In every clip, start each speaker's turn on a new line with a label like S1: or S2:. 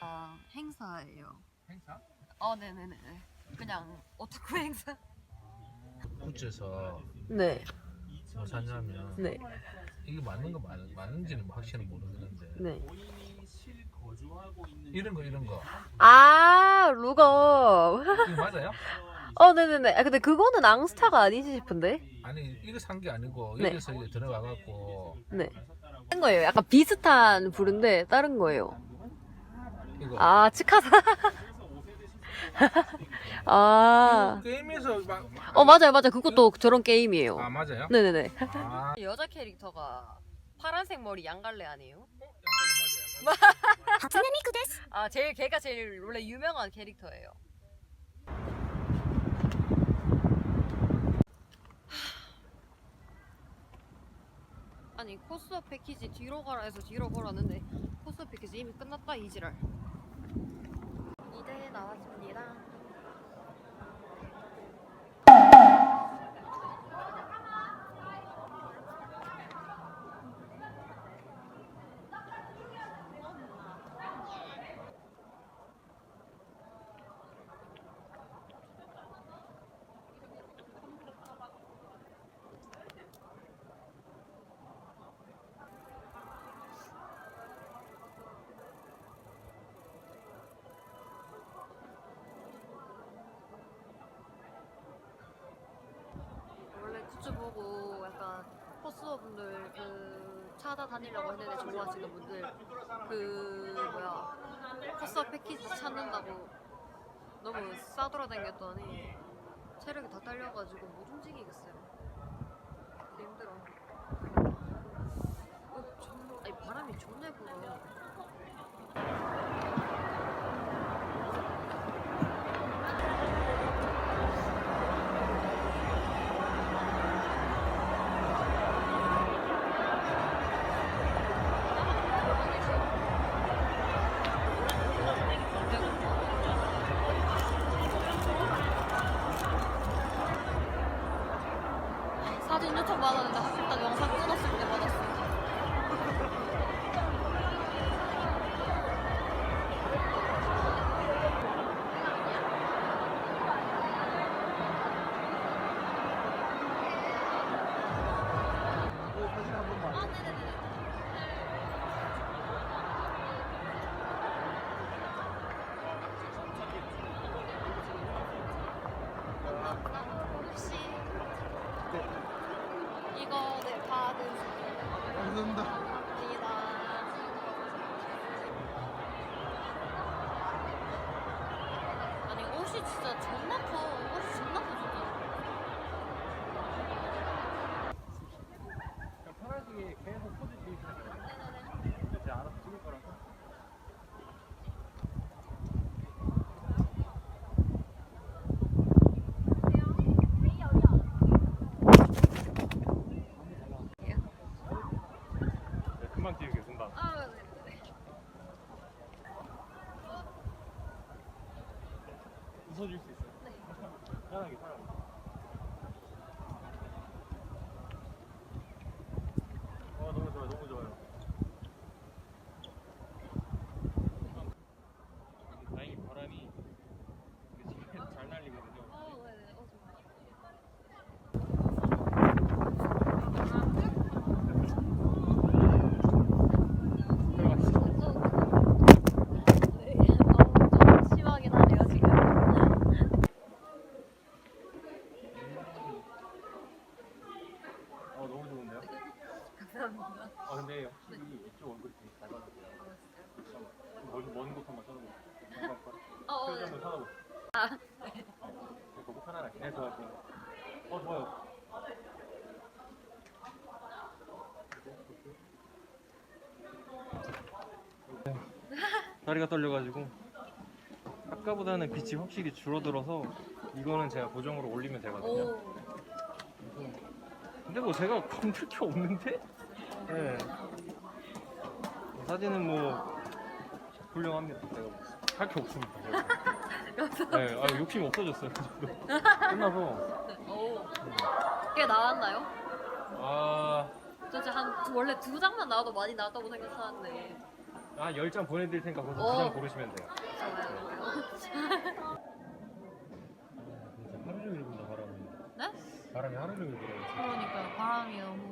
S1: 아 행사예요.
S2: 행사?
S1: 어 네네네. 그냥 오타쿠 행사.
S2: 굿즈에서
S1: 네.
S2: 뭐 샀냐면
S1: 네.
S2: 이게 맞는 거 맞, 맞는지는 뭐 확실히 모르겠는데
S1: 네.
S2: 이런 거 이런
S1: 거아 루거.
S2: 이거 맞아요?
S1: 어 네네네. 아 근데 그거는 앙스타가 아니지 싶은데.
S2: 아니 이거 산 게 아니고
S1: 네.
S2: 여기서 이제 들어가 갖고
S1: 네. 다른 거예요. 약간 비슷한 불인데 다른 거예요.
S2: 이거
S1: 아 치카사. 아.
S2: 게임에서 막
S1: 어 맞아요 맞아요. 그것도 저런 게임이에요.
S2: 아 맞아요?
S1: 네네네.
S2: 아
S1: 여자 캐릭터가 파란색 머리 양갈래 아니에요?
S2: 어, 양갈래 맞아요. 양갈래.
S1: 아 제일 걔가 제일 원래 유명한 캐릭터예요. 아니 코스업 패키지 뒤로 가라 해서 뒤로 걸었는데 코스업 패키지 이미 끝났다 이지랄. 이대 나왔습니다. 굿즈 보고 약간 코스어 분들 그 찾아다니려고 했는데 좋아하시는 분들 그 뭐야 코스어 패키지 찾는다고 너무 싸돌아다녔더니 체력이 다 딸려가지고 못 움직이겠어요. 힘들어. 어, 존- 아니 바람이 존나 불어. 진짜 존나 커. 옷이 존나 커 진짜.
S2: 그냥 편하게 계속 포즈 주시면 돼요.
S1: 네네네.
S2: 제가 알아서 찍을 거라서. 네, 금방 찍을게요, 금방.
S1: 아 네네네.
S2: 웃어줄 수 있어요?
S1: 네.
S2: 편하게, 편하게. 어, 너무 좋아요, 너무 좋아요. 다행히 바람이 잘 날리거든요.
S1: 어 네네. 어 좋아.
S2: 들어가시죠.
S1: 네. 어, 좀 심하긴 하네요 지금.
S2: 어, 너무 좋은데요? 아, 근데 확실히 이쪽 얼굴이 되게 잘 받았어요. 먼, 먼 곳 한번 쳐다보세요.
S1: 어,
S2: 표정
S1: 네.
S2: 한번 쳐다보세요.
S1: 아,
S2: 네, 보고 편안하게. 네, 좋아요. 어, 좋아요. 다리가 떨려가지고 아까보다는 빛이 확실히 줄어들어서 이거는 제가 고정으로 올리면 되거든요.
S1: 오.
S2: 근데 뭐 제가 건들 게 없는데? 네. 사진은 뭐 훌륭합니다. 제가 할 게 없습니다. 네, 아, 욕심이 없어졌어요. 저도. 끝나서
S1: 오. 꽤 나왔나요?
S2: 아,
S1: 저 진짜 한 두- 원래 두 장만 나와도 많이 나왔다고 생각하는데.
S2: 아 10장 보내드릴 테니까 거기서
S1: 어.
S2: 2장 고르시면 돼요.
S1: 좋아요.
S2: 진짜 하루 종일 분다 바람이.
S1: 네?
S2: 바람이 하루 종일 불어요.
S1: 그러니까 바람이 너무.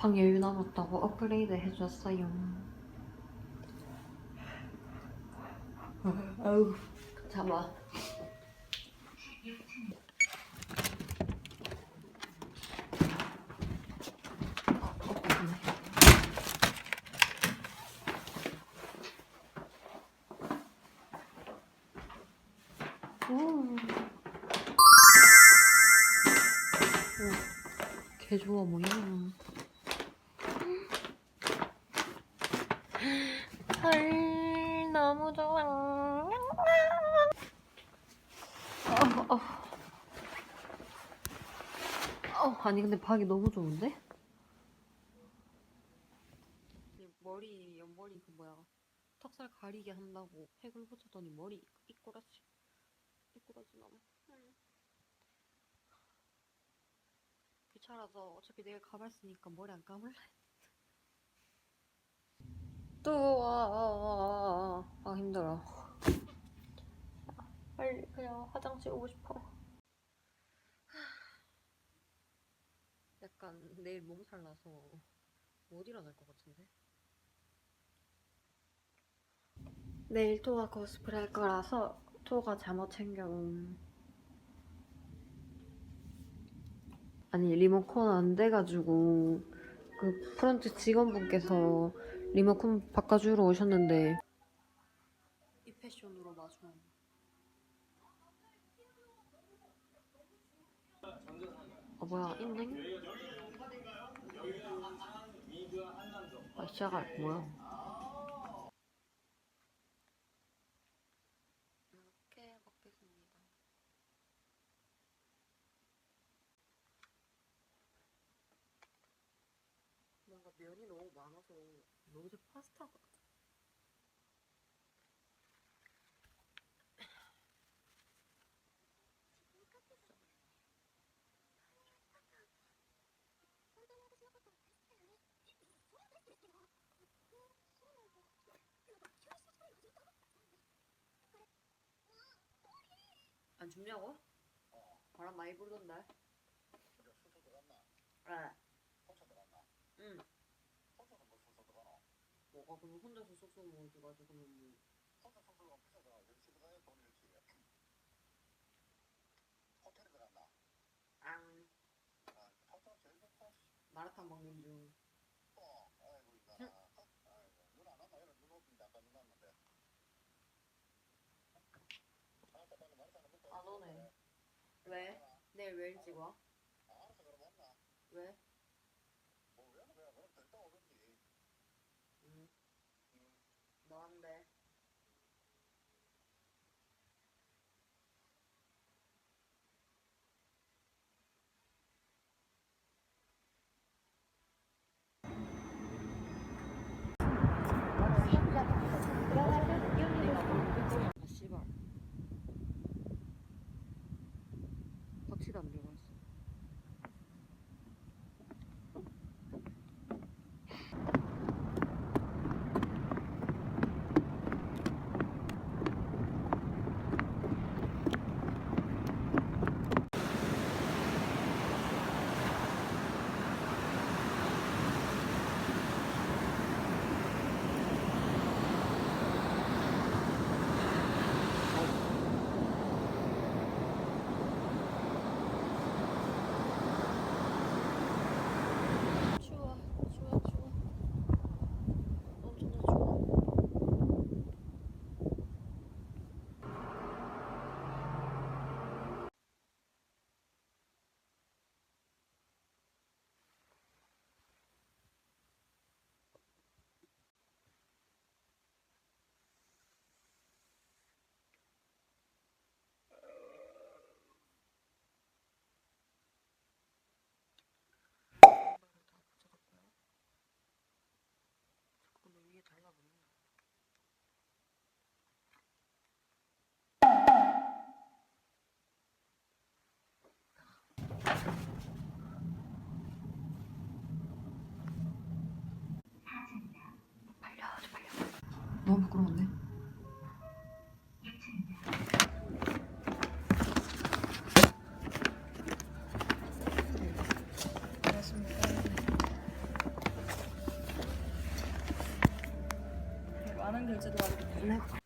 S1: 방 여유 남았다고 업그레이드 해줬어요. 아우 잠아. 개 좋아 뭐야. 헐 너무 좋아. 어, 어. 어, 아니 근데 박이 너무 좋은데? 머리 옆머리 그 뭐야 턱살 가리게 한다고 팩을 붙였더니 머리 이꼬라지 이꼬라지 나무. 귀찮아서 어차피 내일 가발 쓰니까 머리 안 감을래. 또, 아, 아, 아, 아, 힘들어. 빨리 그냥 화장실 오고 싶어. 약간 내일 몸살 나서 못 일어날 것 같은데? 내일 토가 코스프레 할 거라서 토가 잠옷 챙겨옴. 아니 리모컨 안 돼가지고 그 프런트 직원분께서 리모컨 바꿔주러 오셨는데. 이 패션으로 마주 어 뭐야 있네? 아 시작할 뭐야 이렇게 먹겠습니다 뭔가 면이 너무 많아서 로제 파스타 같아. 안 춥냐고? 바람 많이 불던데. 네. 뭐가 그럼 혼자서 숙소 모이지 가지고 뭐 앙. 마라탕 먹는 중. 안 오네. 왜? 내일 왜 일찍 와? 왜? 너한
S3: 너무 부끄러운데?
S1: 많은 결제도 하고